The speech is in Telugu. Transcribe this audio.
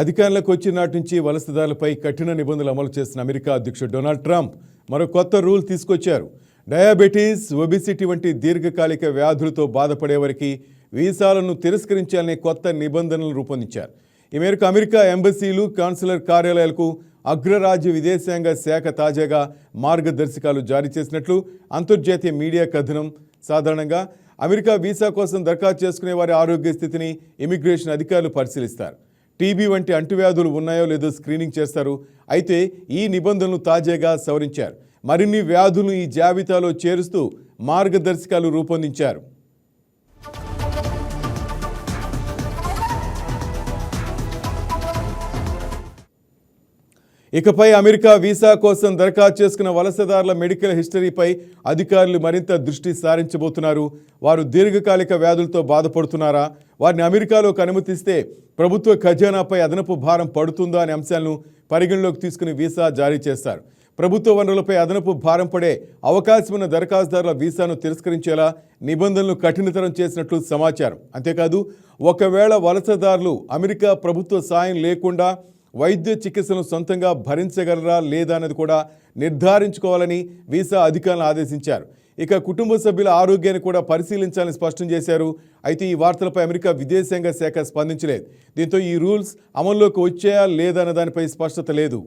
అధికారంలోకి వచ్చిన నాటి నుంచి వలసదారులపై కఠిన నిబంధనలు అమలు చేసిన అమెరికా అధ్యక్షుడు డొనాల్డ్ ట్రంప్ మరో కొత్త రూల్ తీసుకొచ్చారు. డయాబెటీస్ ఒబిసిటీ వంటి దీర్ఘకాలిక వ్యాధులతో బాధపడేవారికి వీసాలను తిరస్కరించాలనే కొత్త నిబంధనలు రూపొందించారు. ఈ మేరకు అమెరికా ఎంబసీలు కాన్సులర్ కార్యాలయాలకు అగ్రరాజ్య విదేశాంగ శాఖ తాజాగా మార్గదర్శకాలు జారీ చేసినట్లు అంతర్జాతీయ మీడియా కథనం. సాధారణంగా అమెరికా వీసా కోసం దరఖాస్తు చేసుకునే వారి ఆరోగ్య స్థితిని ఇమిగ్రేషన్ అధికారులు పరిశీలిస్తారు. టీబీ వంటి అంటువ్యాధులు ఉన్నాయో లేదో స్క్రీనింగ్ చేస్తారు. అయితే ఈ నిబంధనలు తాజాగా సవరించారు. మరిన్ని వ్యాధులు ఈ జాబితాలో చేరుస్తూ మార్గదర్శకాలు రూపొందించారు. ఇకపై అమెరికా వీసా కోసం దరఖాస్తు చేసుకున్న వలసదారుల మెడికల్ హిస్టరీపై అధికారులు మరింత దృష్టి సారించబోతున్నారు. వారు దీర్ఘకాలిక వ్యాధులతో బాధపడుతున్నారా? వారిని అమెరికాలోకి అనుమతిస్తే ప్రభుత్వ ఖజానాపై అదనపు భారం పడుతుందా అనే అంశాలను పరిగణలోకి తీసుకుని వీసా జారీ చేస్తారు. ప్రభుత్వ వనరులపై అదనపు భారం పడే అవకాశం ఉన్న దరఖాస్తుదారుల వీసాను తిరస్కరించేలా నిబంధనలు కఠినతరం చేసినట్లు సమాచారం. అంతేకాదు ఒకవేళ వలసదారులు అమెరికా ప్రభుత్వ సాయం లేకుండా వైద్య చికిత్సను సొంతంగా భరించగలరా లేదా అనేది కూడా నిర్ధారించుకోవాలని వీసా అధికారులను ఆదేశించారు. ఇక కుటుంబ సభ్యుల ఆరోగ్యాన్ని కూడా పరిశీలించాలని స్పష్టం చేశారు. అయితే ఈ వార్తలపై అమెరికా విదేశాంగ శాఖ స్పందించలేదు. దీంతో ఈ రూల్స్ అమల్లోకి వచ్చాయా లేదా అన్న దానిపై స్పష్టత లేదు.